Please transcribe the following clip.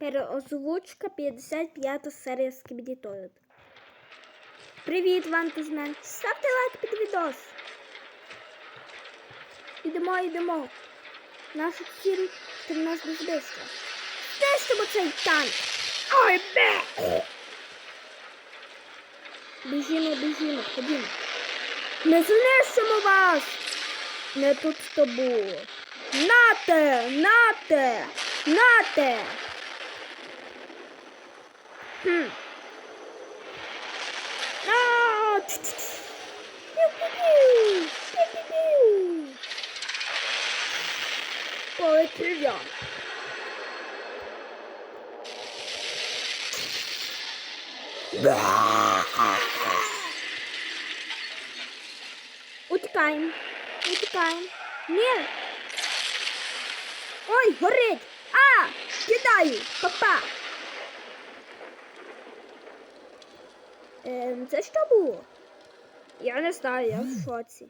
Переозвучка 55 серія Скібіді Тойлет. Привіт, вантузмен. Ставте лайк під відос. Ідемо, йдемо. Наша ціль ти нас не збився. Знищимо цей танк. Ой, бе! Біжімо, біжімо, ходімо. Ми знищимо вас! Не тут з тобою. Нате! Нате! Нате! Полетів я. Утікаємо. Утікаємо. Ні. Ой, горить. А, кидаю. Папа. Ем, це що було? Я не знаю, я в шоці.